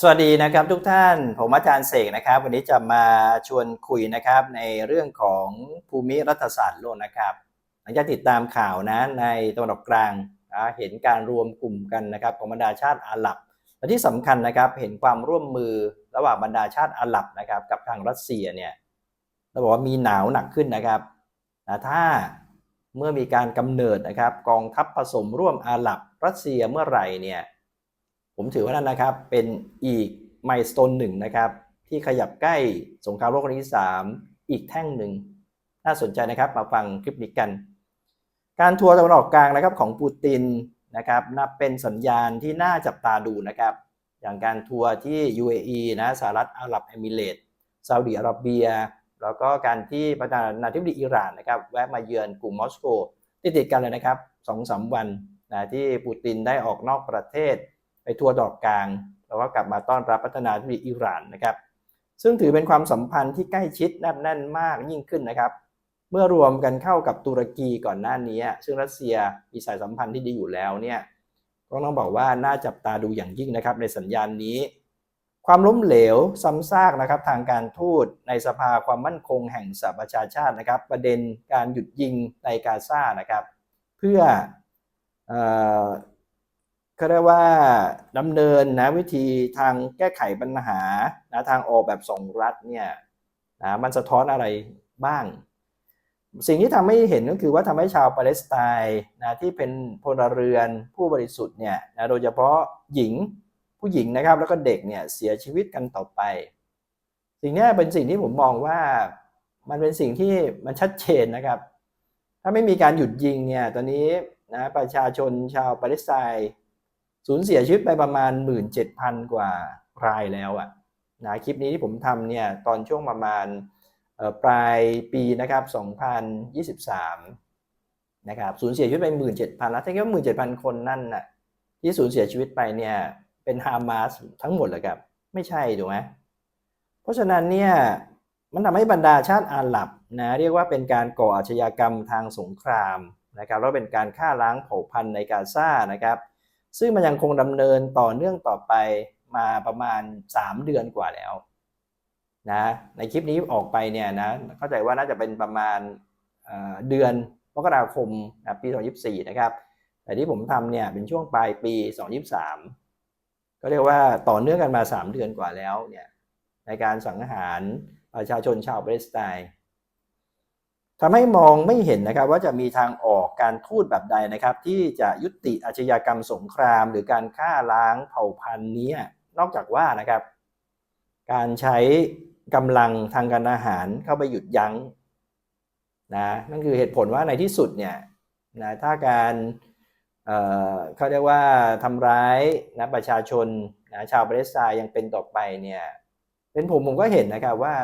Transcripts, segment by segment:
สวัสดีนะครับทุกท่าน ผมอาจารย์เสกนะครับ วันนี้จะมาชวนคุยนะครับในเรื่องของภูมิรัฐศาสตร์โลกนะครับ หลังจากติดตามข่าวนะในตะวันออกกลางนะเห็นการรวมกลุ่มกันนะครับของบรรดาชาติอาหรับ และที่สำคัญนะครับเห็นความร่วมมือระหว่างบรรดาชาติอาหรับนะครับกับทางรัสเซียเนี่ยเราบอกว่ามีหนาวหนักขึ้นนะครับนะถ้าเมื่อมีการกำเนิดนะครับกองทัพผสมร่วมอาหรับรัสเซียเมื่อไหร่เนี่ย ผมถือว่านั่นนะครับเป็นอีกไมล์สโตนหนึ่งนะครับ ที่ขยับใกล้สงครามโลกครั้งที่ 3 อีกแท่งหนึ่ง น่าสนใจนะครับมาฟังคลิปนี้กัน การทัวร์ตะวันออกกลางนะครับของปูตินนะครับนับเป็นสัญญาณที่น่าจับตาดูนะครับ อย่างการทัวร์ที่ UAE นะสหรัฐอาหรับเอมิเรต์ซาอุดิอาระเบีย แล้วก็การที่ประธานาธิบดีอิหร่านนะครับแวะมาเยือนกรุงมอสโกติดติดกันเลยนะครับสองสามวันนะที่ปูตินได้ออกนอกประเทศ ไปทัวร์ดอกกลาง แล้วก็กลับมาต้อนรับประธานาธิบดีอิหร่านนะครับ ซึ่งถือเป็นความสัมพันธ์ที่ใกล้ชิดแนบแน่นมากยิ่งขึ้นนะครับ เมื่อรวมกันเข้ากับตุรกีก่อนหน้านี้ ซึ่งรัสเซียมีสายสัมพันธ์ที่ดีอยู่แล้วเนี่ยก็ต้องบอกว่าน่าจับตาดูอย่างยิ่งนะครับในสัญญาณนี้ ความล้มเหลวซ้ำซากนะครับทางการทูตในสภาความมั่นคงแห่งสหประชาชาตินะครับ ประเด็นการหยุดยิงในกาซานะครับ เพื่ออ เขาเรียกว่าดำเนินนะวิธีทางแก้ไขปัญหานะทางออกแบบสองรัฐเนี่ยนะมันสะท้อนอะไรบ้าง สิ่งที่ทำให้เห็นก็คือว่าทำให้ชาวปาเลสไตน์นะที่เป็นพลเรือนผู้บริสุทธิ์เนี่ยนะโดยเฉพาะหญิงผู้หญิงนะครับแล้วก็เด็กเนี่ยเสียชีวิตกันต่อไป สิ่งนี้เป็นสิ่งที่ผมมองว่ามันเป็นสิ่งที่มันชัดเจนนะครับ ถ้าไม่มีการหยุดยิงเนี่ยตอนนี้นะประชาชนชาวปาเลสไตน์ สูญเสียชีวิตไปประมาณ 17,000 กว่ารายแล้วอะนะคลิปนี้ที่ผมทำเนี่ยตอนช่วงประมาณปลายปีนะครับ 2023 นะครับสูญเสียชีวิตไป 17,000 แล้วถ้าคิดว่า 17,000 คนนั่นน่ะที่สูญเสียชีวิตไปเนี่ยเป็นฮามาสทั้งหมดเลยครับ ไม่ใช่ถูกไหมเพราะฉะนั้นเนี่ยมันทำให้บรรดาชาติอาหรับนะเรียกว่าเป็นการก่ออาชญากรรมทางสงครามนะครับแล้วเป็นการฆ่าล้างเผ่าพันธุ์ในกาซานะครับ ซึ่งมันยังคงดำเนินต่อเนื่องต่อไปมาประมาณ 3 เดือนกว่าแล้วนะในคลิปนี้ออกไปเนี่ยนะเข้าใจว่าน่าจะเป็นประมาณเเดือนมกราคมนะปี 2024 นะครับ แต่ที่ผมทำเนี่ยเป็นช่วงปลายปี 2023 ก็เรียกว่าต่อเนื่องกันมา 3 เดือนกว่าแล้วเนี่ยในการสังหารประชาชนชาวปาเลสไตน์ ทำให้มองไม่เห็นนะครับว่าจะมีทางออกการทูตแบบใดนะครับ ที่จะยุติอาชญากรรมสงคราม หรือการฆ่าล้างเผ่าพันธุ์นี้นอกจากว่านะครับ การใช้กำลังทางการอาหารเข้าไปหยุดยั้งนะนั่นคือเหตุผลว่าในที่สุดเนี่ยนะถ้าการเอ่อเขาเรียกว่าทำร้ายนะประชาชนนะชาวปาเลสไตน์ยังเป็นต่อไปเนี่ยเป็นผมผมก็เห็นนะครับว่า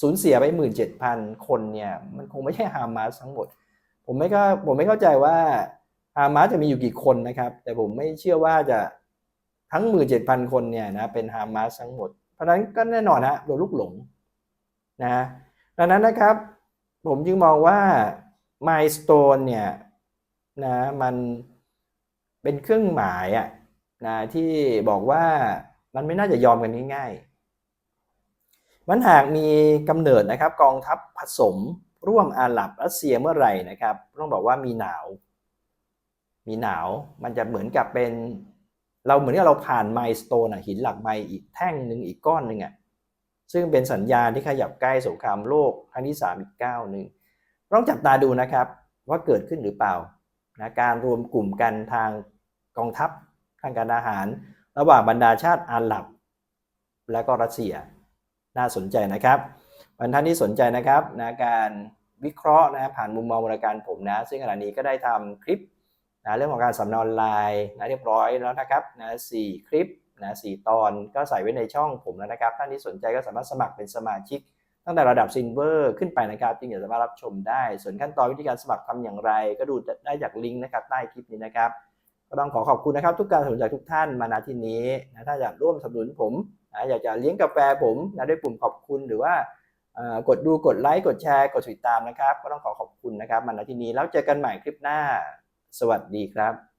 สูญเสียไปหมื่นเจ็ดพันคนเนี่ยมันคงไม่ใช่ฮามาสทั้งหมด ผมไม่ก็ผมไม่เข้าใจว่าฮามาสจะมีอยู่กี่คนนะครับ แต่ผมไม่เชื่อว่าจะทั้งหมื่นเจ็ดพันคนเนี่ยนะเป็นฮามาสทั้งหมด เพราะฉะนั้นก็แน่นอนนะโดนลูกหลงนะดังนั้นนะครับ ผมจึงมองว่ามายสโตนเนี่ยนะมันเป็นเครื่องหมายอะนะที่บอกว่ามันไม่น่าจะยอมกันง่ายๆ มันหากมีกำเนิดนะครับกองทัพผสมร่วมอาหรับรัสเซียเมื่อไหร่นะครับ ต้องบอกว่ามีหนาว มีหนาวมันจะเหมือนกับเป็น เราเหมือนกับเราผ่านไมล์สโตนหินหลักไมล์อีกแท่งหนึ่งอีกก้อนหนึ่งอะซึ่งเป็นสัญญาณที่ขยับใกล้สงครามโลกครั้งที่ 3 อีกก้าวหนึ่งต้องจับตาดูนะครับว่าเกิดขึ้นหรือเปล่านะการรวมกลุ่มกันทางกองทัพทางการอาหาร ระหว่างบรรดาชาติอาหรับ และก็รัสเซีย น่าสนใจนะครับบรรท่านที่สนใจนะครับนะการวิเคราะห์นะผ่านมุมมองบริการผมนะ ซึ่งขณะนี้ก็ได้ทำคลิปนะเรื่องของการสำนวนไลน์นะเรียบร้อยแล้วนะครับนะสี่คลิปนะสี่ตอนก็ใส่ไว้ในช่องผมแล้วนะครับท่านที่สนใจก็สามารถสมัครเป็นสมาชิก ตั้งแต่ระดับซิลเวอร์ขึ้นไปนะครับจึงจะสามารถรับชมได้ ส่วนขั้นตอนวิธีการสมัครทำอย่างไร ก็ดูได้จากลิงก์นะครับใต้คลิปนี้นะครับก็ต้องขอขอบคุณนะครับ ทุกการสนใจทุกท่านมาณที่นี้นะถ้าอยากร่วมสนับสนุนผม นะอยากจะเลี้ยงกาแฟผมนะด้วยปุ่มขอบคุณหรือว่ากดดูกดไลค์กดแชร์ กดติดตามนะครับ ก็ต้องขอขอบคุณนะครับมาณที่นี้แล้วเจอกันใหม่คลิปหน้า สวัสดีครับ